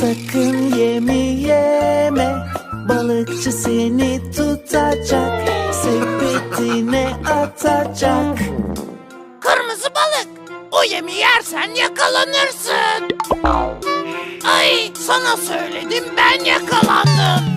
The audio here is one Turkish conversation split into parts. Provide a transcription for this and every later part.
Sakın yemi yeme Balıkçı seni tutacak Sepetine atacak Kırmızı balık. O yemi yersen yakalanırsın. Ay sana söyledim ben yakalandım.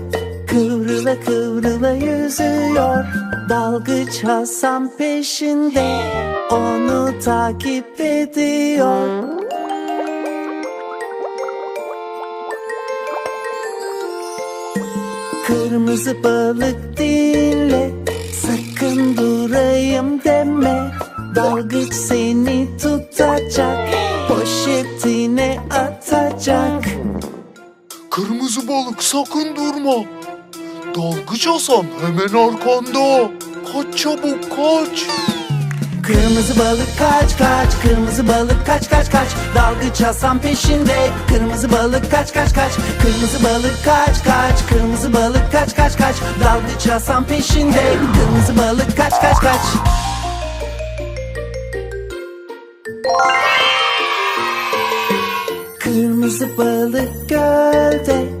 Kıvrıla kıvrıla yüzüyor Dalgıç Hasan peşinde. Onu takip ediyor. Kırmızı balık dinle Sakın durayım deme. Dalgıç seni tutacak Poşetine atacak. Kırmızı balık sakın durma. Dalgıç Hasan hemen arkanda. Kaç çabuk kaç. Kırmızı balık kaç kaç. Kırmızı balık kaç kaç kaç. Dalgıç Hasan peşinde. Kırmızı balık kaç kaç kaç. Kırmızı balık kaç kaç. Kırmızı balık kaç kaç kaç. Dalgıç Hasan peşinde. Kırmızı balık kaç kaç kaç. Kırmızı balık gölde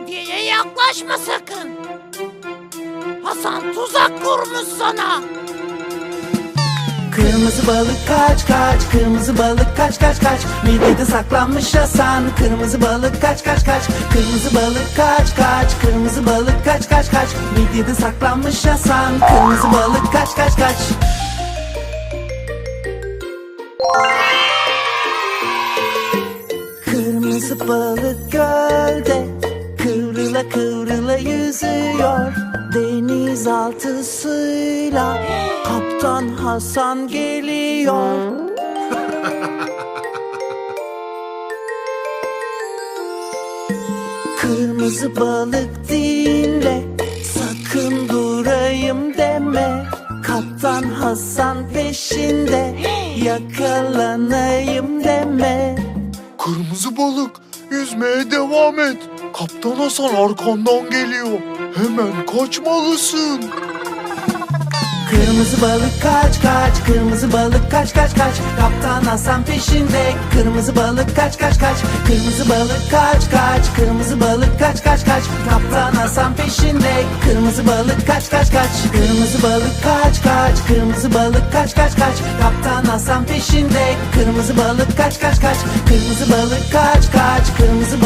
Midyeye yaklaşma sakın. Hasan tuzak kurmuş sana. Kırmızı balık kaç kaç Kırmızı balık kaç kaç kaç. Midyede saklanmış Hasan. Kırmızı balık kaç kaç kaç. Kırmızı balık kaç kaç Kırmızı balık kaç kaç kaç. Midyede saklanmış Hasan. Kırmızı balık kaç kaç kaç. Kırmızı balık gölde Kıvrıla kıvrıla yüzüyor. Denizaltı suyla Kaptan Hasan geliyor. Kırmızı balık dinle Sakın durayım deme. Kaptan Hasan peşinde Yakalanayım deme. Kırmızı balık yüzmeye devam et. Kaptan Hasan arkandan geliyor. Hemen kaçmalısın. Kırmızı balık kaç kaç Kırmızı balık kaç kaç kaç Kaptan Hasan peşinde Kırmızı balık kaç kaç kaç Kırmızı balık kaç kaç Kırmızı balık kaç kaç kaç Kaptan Hasan peşinde Kırmızı balık kaç kaç kaç Kırmızı balık kaç kaç Kırmızı balık kaç kaç kaç Kaptan Hasan peşinde Kırmızı balık kaç kaç kaç Kırmızı balık kaç kaç Kırmızı